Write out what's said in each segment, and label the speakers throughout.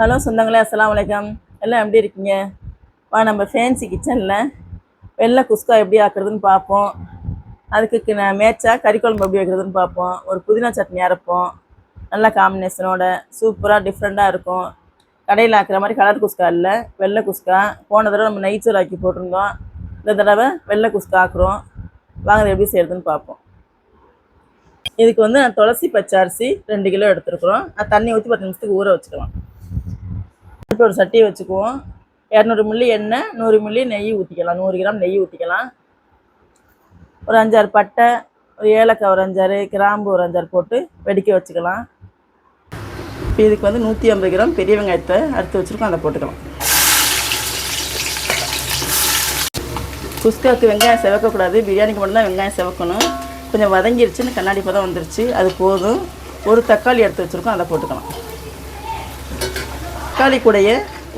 Speaker 1: Hello சொந்தங்களே அஸ்லாம் வலைக்கம் எல்லாம் எப்படி இருக்கீங்க? வா நம்ம ஃபேன்சி கிச்சனில் வெள்ளை குஸ்கா எப்படி ஆக்குறதுன்னு பார்ப்போம். அதுக்கு நான் மேய்ச்சா கறிக்குழம்பு எப்படி வைக்கிறதுன்னு பார்ப்போம். ஒரு புதினா சட்னி அரைப்போம். நல்ல காம்பினேஷனோட சூப்பராக டிஃப்ரெண்ட்டாக இருக்கும். கடையில் ஆக்குற மாதிரி கலர் குஸ்கா இல்லை வெள்ளை குஸ்கா. போன தடவை நம்ம நெய்ச்சோறு ஆக்கி போட்டிருந்தோம். இந்த தடவை வெள்ளை குஸ்கா ஆக்குறோம். வாங்க எப்படி செய்கிறதுன்னு பார்ப்போம். இதுக்கு வந்து நான் துளசி பச்சை அரிசி ரெண்டு கிலோ எடுத்துருக்குறோம். நான் தண்ணி ஊற்றி பத்து நிமிஷத்துக்கு ஊற வச்சுக்கலாம். இப்போ ஒரு சட்டியை வச்சுக்குவோம். இரநூறு மில்லி எண்ணெய் நூறு மில்லி நெய் ஊற்றிக்கலாம் நூறு கிராம் நெய் ஊற்றிக்கலாம் ஒரு அஞ்சாறு பட்டை ஒரு ஏலக்காய் ஒரு அஞ்சாறு கிராம்பு ஒரு அஞ்சாறு போட்டு வெடிக்க வச்சுக்கலாம். இப்போ இதுக்கு வந்து நூற்றி ஐம்பது கிராம் பெரிய வெங்காயத்தை அறுத்து வச்சுருக்கோம். அதை போட்டுக்கலாம். குஸ்காவுக்கு வெங்காயம் செவக்கக்கூடாது. பிரியாணிக்கு மட்டும்தான் வெங்காயம் செவக்கணும். கொஞ்சம் வதங்கிருச்சுன்னு கண்ணாடி பதம் வந்துருச்சு. அது போதும். ஒரு தக்காளி எடுத்து வச்சுருக்கோம். அதை போட்டுக்கலாம். தக்காளி கூடைய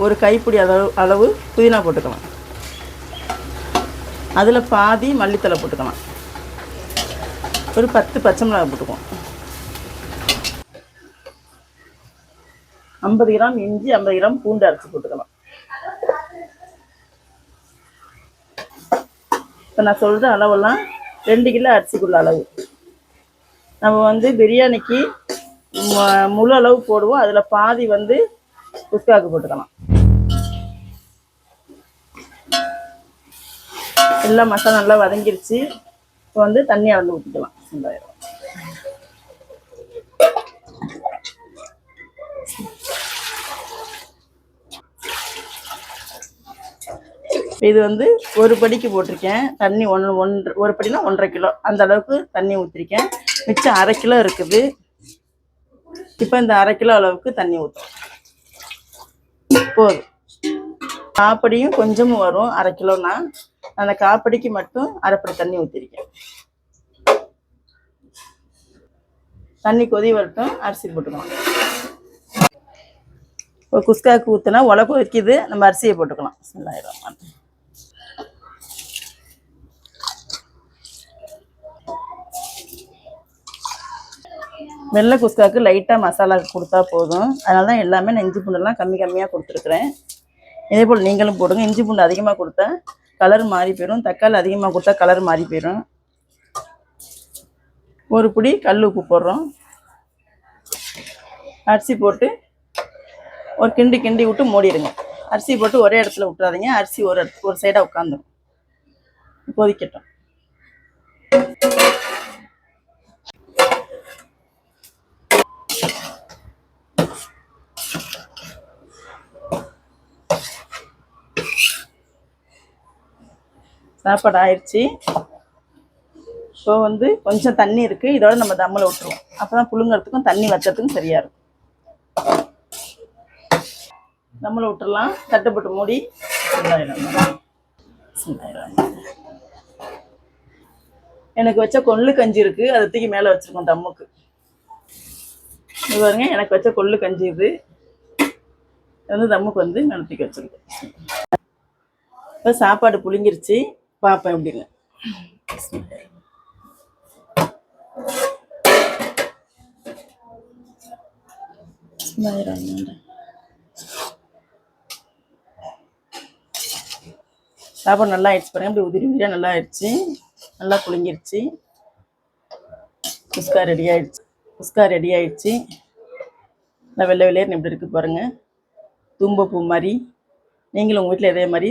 Speaker 1: ஒரு கைப்பிடி அளவு அளவு புதினா போட்டுக்கலாம். அதில் பாதி மல்லித்தலை போட்டுக்கலாம். ஒரு பத்து பச்சை மிளகாய் போட்டுக்குவோம். ஐம்பது கிராம் இஞ்சி ஐம்பது கிராம் பூண்டு அரைச்சி போட்டுக்கலாம். இப்போ நான் சொல்கிற அளவெல்லாம் ரெண்டு கிலோ அரிசிக்குள்ள அளவு. நம்ம வந்து பிரியாணிக்கு முழு அளவு போடுவோம். அதில் பாதி வந்து குஸ்காக்கு போட்டுக்கலாம். எல்லாம் மசாலா நல்லா வதங்கிருச்சு. இப்போ வந்து தண்ணி அளந்து ஊற்றிக்கலாம் ரெண்டாயிரம் இது வந்து ஒரு படிக்கு போட்டிருக்கேன். தண்ணி ஒன்று ஒன்று ஒரு படினா ஒன்றரை கிலோ. அந்த அளவுக்கு தண்ணி ஊற்றிருக்கேன் மிச்சம் அரை கிலோ இருக்குது. இப்போ இந்த அரை கிலோ அளவுக்கு தண்ணி ஊற்றுறோம் போதும். காப்படியும் கொஞ்சமும் வரும் அரை கிலோனா. அந்த காப்படிக்கு மட்டும் அரைப்படி தண்ணி ஊற்றிருக்கேன் தண்ணி கொதி வரட்டும் அரிசி போட்டுக்கலாம். இப்போ குஸ்காவுக்கு ஊற்றினா உலக வைக்கிது நம்ம அரிசியை போட்டுக்கலாம். பிஸ்மில்லாஹிர் வெள்ளை குஸ்காவுக்கு லைட்டாக மசாலா கொடுத்தா போதும். அதனால தான் எல்லாமே நான் இஞ்சி பூண்டெல்லாம் கம்மி கம்மியாக கொடுத்துருக்குறேன். இதே போல் நீங்களும் போடுங்க. இஞ்சி பூண்டு அதிகமாக கொடுத்தா கலர் மாறி போயிடும் தக்காளி அதிகமாக கொடுத்தா கலர் மாறி போயிடும் ஒரு பிடி கல் உப்பு போடுறோம். அரிசி போட்டு ஒரு கிண்டி கிண்டி விட்டு மூடிடுங்க. அரிசி போட்டு ஒரே இடத்துல விட்டுறாதீங்க. அரிசி ஒரு இடத்து ஒரு சைடாக உட்காந்துடும் கொதிக்கட்டும் சாப்பாடு ஆயிடுச்சு இப்போ வந்து கொஞ்சம் தண்ணி இருக்குது இதோட நம்ம தம்மில் விட்டுருவோம் அப்போ தான் புழுங்கிறதுக்கும் தண்ணி வச்சதுக்கும் சரியாக இருக்கும். தம்மில் விட்டுடலாம் தட்டுப்பட்டு மூடி எனக்கு வச்ச கொள்ளு கஞ்சி இருக்குது அதை தூக்கி மேலே வச்சுருக்கோம் தம்முக்கு. இது பாருங்க எனக்கு வச்ச கொள்ளு கஞ்சி இது. வந்து தம்முக்கு வந்து நடத்திக்க தூக்கி வச்சுருக்கோம் இப்போ சாப்பாடு புழுங்கிருச்சு. பார்ப்பேன் அப்படின்னு. சாப்பாடு நல்லா ஆயிடுச்சு பாருங்க. இப்படி உதிரி உதிரியாக நல்லா ஆயிடுச்சு. நல்லா புளிங்கிருச்சு குஸ்கா ரெடி ஆயிடுச்சு. குஸ்கா ரெடி ஆயிடுச்சு. நல்லா வெள்ளை வெள்ளையர்னு எப்படி இருக்குது பாருங்க. தும்பப்பூ மாதிரி. நீங்களும் உங்கள் வீட்டில் இதே மாதிரி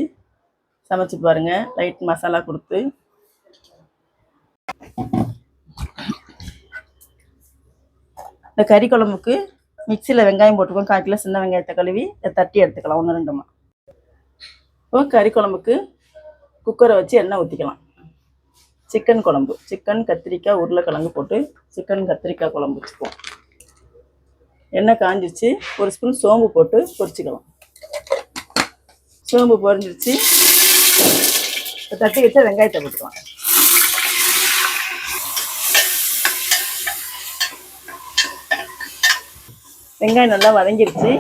Speaker 1: சமைச்சு பாருங்க. லைட் மசாலா கொடுத்து. இந்த கறி குழம்புக்கு மிக்சியில் வெங்காயம் போட்டுக்கோம் கால் கிலோ சின்ன வெங்காயத்தை கழுவி தட்டி எடுத்துக்கலாம். ஒன்று ரெண்டுமா. இப்போ கறி குழம்புக்கு குக்கரை வச்சு எண்ணெய் ஊற்றிக்கலாம் சிக்கன் குழம்பு. சிக்கன் கத்திரிக்காய் உருளைக்கிழங்கு போட்டு சிக்கன் கத்திரிக்காய் குழம்பு வச்சுக்குவோம் எண்ணெய் காஞ்சிச்சு. ஒரு ஸ்பூன் சோம்பு போட்டு பொரிச்சிக்கலாம். சோம்பு பொரிஞ்சிருச்சு. இப்போ தட்டி வச்சா வெங்காயத்தை போட்டுக்கலாம். வெங்காயம் நல்லா வதங்கிருச்சு.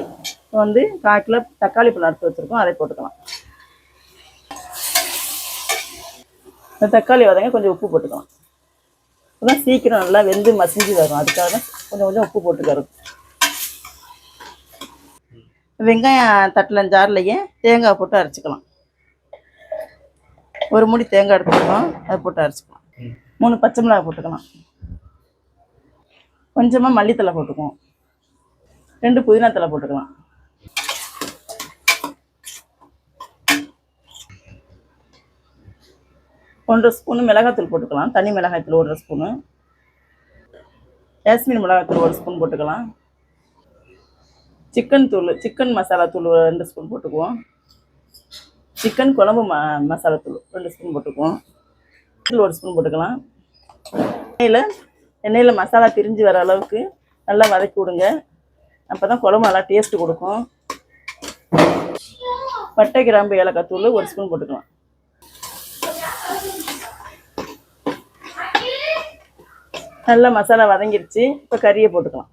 Speaker 1: இப்போ வந்து கால் கிலோ தக்காளி பழம் அறுத்து வச்சுருக்கோம். அதை போட்டுக்கலாம். இந்த தக்காளி வதங்க கொஞ்சம் உப்பு போட்டுக்கலாம். அப்பதான் சீக்கிரம் நல்லா வெந்து மசிஞ்சு வரும். அதுக்காக கொஞ்சம் கொஞ்சம் உப்பு போட்டுக்கிறது. வெங்காயம் தட்டில் ஜார்லையே தேங்காய் போட்டு அரைச்சிக்கலாம். ஒரு மூடி தேங்காய் எடுத்துக்கலாம் அதை போட்டு அரைச்சிக்கலாம். மூணு பச்சை மிளகாய் போட்டுக்கலாம். கொஞ்சமாக மல்லித்தலை போட்டுக்குவோம். ரெண்டு புதினா தலை போட்டுக்கலாம். ஒன்றரை ஸ்பூனு மிளகாத்தூள் போட்டுக்கலாம். தனி மிளகாய்த்தூள் ஒன்றரை ஸ்பூனு. காஷ்மீர் மிளகாத்தூள் ஒரு ஸ்பூன் போட்டுக்கலாம். சிக்கன் தூள் சிக்கன் மசாலா தூள் ரெண்டு ஸ்பூன் போட்டுக்குவோம். சிக்கன் குழம்பு ம மசாலா தூள். ரெண்டு ஸ்பூன் போட்டுக்குவோம். தூள் ஒரு ஸ்பூன் போட்டுக்கலாம். எண்ணெயில் எண்ணெயில் மசாலா பிரிஞ்சு வர அளவுக்கு நல்லா வதக்கி விடுங்க. அப்போ தான் குழம்பு நல்லா டேஸ்ட்டு கொடுக்கும். பட்டை கிராம்பு ஏலக்காய் தூள் ஒரு ஸ்பூன் போட்டுக்கலாம். நல்லா மசாலா வதங்கிருச்சு. இப்போ கறியை போட்டுக்கலாம்.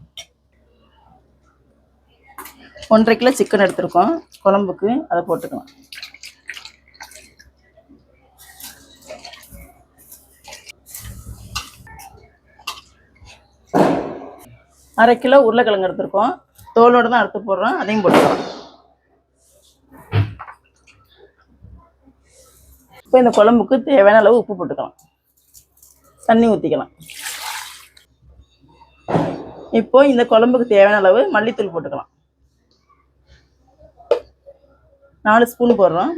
Speaker 1: ஒன்றரை கிலோ சிக்கன் எடுத்திருக்கோம். குழம்புக்கு அதை போட்டுக்கலாம். அரை கிலோ உருளைக்கிழங்கு எடுத்துருக்கோம். தோலோடு தான் அறுத்து போடுறோம். அதையும் போட்டுக்கலாம். இப்போ இந்த குழம்புக்கு தேவையான அளவு உப்பு போட்டுக்கலாம். தண்ணி ஊற்றிக்கலாம் இப்போ இந்த குழம்புக்கு தேவையான அளவு மல்லித்தூள் போட்டுக்கலாம். நாலு ஸ்பூன் போடுறோம்.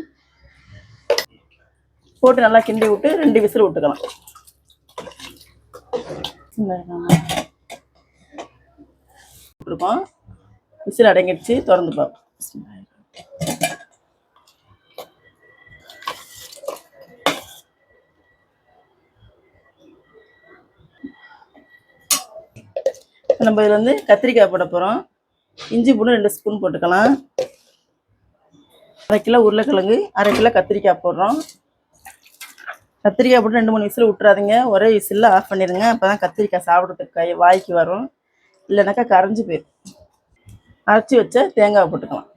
Speaker 1: போட்டு நல்லா கிண்டி விட்டு ரெண்டு விசில் விட்டுக்கலாம். கொடுப்போம் விசில் அடங்கிடுச்சு திறந்து பார்ப்போம் நம்ம இதில் வந்து கத்திரிக்காய் போட போகிறோம் இஞ்சி பூண்டு ரெண்டு ஸ்பூன் போட்டுக்கலாம். அரை கிலோ உருளைக்கிழங்கு அரை கிலோ கத்திரிக்காய் போடுறோம். கத்திரிக்காய் போட்டு ரெண்டு மூணு விசில் விட்டுறாதீங்க. ஒரே விசிலில் ஆஃப் பண்ணிடுங்க அப்போ தான் கத்திரிக்காய் சாப்பிட்றதுக்கு கை வாய்க்கு வரும். இல்லைனாக்கா கரைஞ்சி போயிடும் அரைச்சி வச்ச தேங்காவை போட்டுக்கலாம்.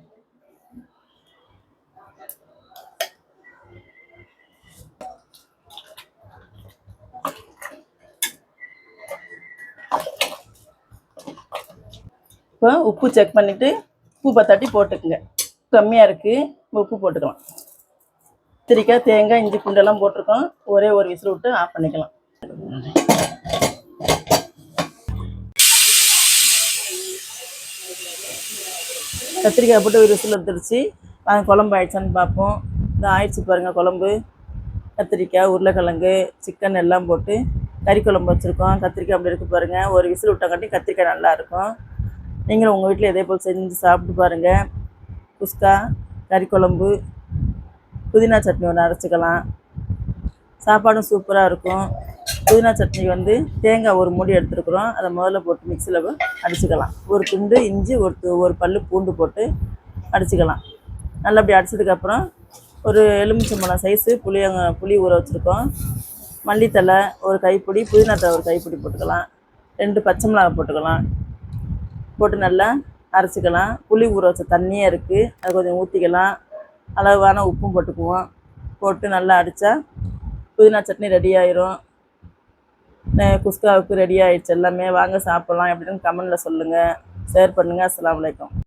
Speaker 1: இப்போ உப்பு செக் பண்ணிவிட்டு உப்பு பத்தாட்டி போட்டுக்குங்க. கம்மியாக இருக்குது உப்பு போட்டுக்கலாம். கத்திரிக்காய் தேங்காய் இஞ்சி பூண்டெல்லாம் போட்டிருக்கோம். ஒரே ஒரு விசில் விட்டு ஆஃப் பண்ணிக்கலாம். கத்திரிக்காய் போட்டு ஒரு விசில் எடுத்துருச்சு. நாங்கள் குழம்பு ஆயிடுச்சான்னு பார்ப்போம். இந்த ஆயிடுச்சு பாருங்கள் குழம்பு. கத்திரிக்காய் உருளைக்கிழங்கு சிக்கன் எல்லாம் போட்டு கறி குழம்பு வச்சுருக்கோம். கத்திரிக்காய் அப்படி இருக்கு பாருங்கள் ஒரு விசில் விட்டாங்காட்டி கத்திரிக்காய் நல்லா இருக்கும். நீங்களும் உங்கள் வீட்டில் இதே போல் செஞ்சு சாப்பிட்டு பாருங்கள் குஸ்கா கறி குழம்பு புதினா சட்னி ஒன்று அரைச்சிக்கலாம். சாப்பாடும் சூப்பராக இருக்கும். புதினா சட்னி வந்து தேங்காய் ஒரு மூடி எடுத்துருக்குறோம். அதை முதல்ல போட்டு மிக்சியில் அடிச்சுக்கலாம். ஒரு துண்டு இஞ்சி ஒரு ஒரு பல்லு பூண்டு போட்டு அடிச்சுக்கலாம். நல்லா அப்படி அடித்ததுக்கப்புறம் ஒரு எலுமிச்சம்பழம் சைஸு புளி புளி ஊற வச்சுருக்கோம். மல்லித்தலை ஒரு கைப்பிடி புதினா ஒரு கைப்பிடி போட்டுக்கலாம். ரெண்டு பச்சை மிளகாய் போட்டுக்கலாம். போட்டு நல்லா அரைச்சிக்கலாம். புளி ஊற வச்ச தண்ணியே இருக்குது அது கொஞ்சம் ஊற்றிக்கலாம் அளவான உப்பும் போட்டுக்குவோம். போட்டு நல்லா அடித்தா புதினா சட்னி ரெடி ஆயிரும். குஸ்காவுக்கு ரெடி ஆகிடுச்சி எல்லாமே வாங்க சாப்பிட்லாம். எப்படின்னு கமெண்டில் சொல்லுங்கள் ஷேர் பண்ணுங்கள் அஸ்ஸலாமு அலைக்கும்